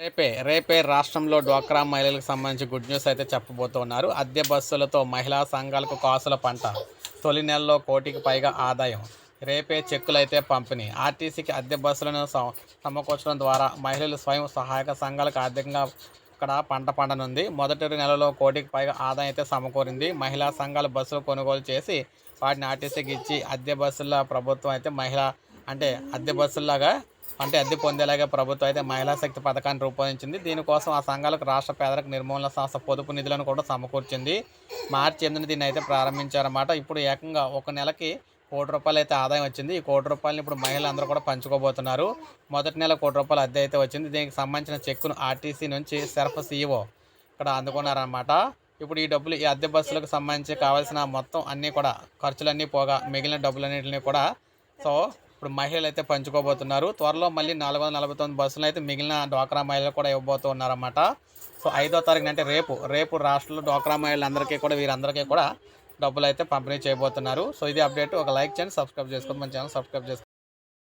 రేపే రేపే రాష్ట్రంలో డ్వాక్రా మహిళలకు సంబంధించి గుడ్ న్యూస్ అయితే చెప్పబోతున్నారు. అద్దె బస్సులతో మహిళా సంఘాలకు కాసుల పంట. తొలి నెలలో కోటికి పైగా ఆదాయం. రేపే చెక్కులు అయితే పంపిణీ. ఆర్టీసీకి అద్దె బస్సులను సమ- సమకూర్చడం ద్వారా మహిళలు స్వయం సహాయక సంఘాలకు ఆర్థికంగా ఇక్కడ పంట పండనుంది. మొదటి నెలలో కోటికి పైగా ఆదాయం అయితే సమకూరింది. మహిళా సంఘాలు బస్సులు కొనుగోలు చేసి వాటిని ఆర్టీసీకి ఇచ్చి అద్దె బస్సుల ప్రభుత్వం అయితే మహిళ అంటే అద్దె బస్సుల్లాగా అంటే అద్దె పొందేలాగా ప్రభుత్వం అయితే మహిళా శక్తి పథకాన్ని రూపొందించింది. దీనికోసం ఆ సంఘాలకు రాష్ట్ర పేదరిక నిర్మూలన సంస్థ పొదుపు నిధులను కూడా సమకూర్చింది. మార్చి ఎనిమిది దీన్ని అయితే ప్రారంభించారన్నమాట. ఇప్పుడు ఏకంగా ఒక నెలకి కోటి రూపాయలు అయితే ఆదాయం వచ్చింది. ఈ కోటి రూపాయలని ఇప్పుడు మహిళలందరూ కూడా పంచుకోబోతున్నారు. మొదటి నెల కోటి రూపాయలు అద్దె అయితే వచ్చింది. దీనికి సంబంధించిన చెక్కును ఆర్టీసీ నుంచి సెర్ఫ్ సీఈఓ ఇక్కడ అందుకున్నారనమాట ఇప్పుడు ఈ డబ్బులు ఈ అద్దె బస్సులకు సంబంధించి కావాల్సిన మొత్తం అన్నీ కూడా ఖర్చులన్నీ పోగా మిగిలిన డబ్బులన్నింటినీ కూడా సో ఇప్పుడు మహిళలు అయితే పంచుకోబోతున్నారు. త్వరలో మళ్ళీ నాలుగు వందల నలభై తొమ్మిది బస్సులు అయితే మిగిలిన డ్వాక్రా మహిళలు కూడా ఇవ్వబోతున్నారన్నమాట సో ఐదో తారీఖున అంటే రేపు రేపు రాష్ట్రంలో డ్వాక్రా మహిళలందరికీ కూడా వీరందరికీ కూడా డబ్బులు అయితే పంపిణీ చేయబోతున్నారు. సో ఇది అప్డేట్. ఒక లైక్ చేయండి సబ్స్క్రైబ్ చేసుకోండి. మన ఛానల్ సబ్స్క్రైబ్ చేసుకోండి.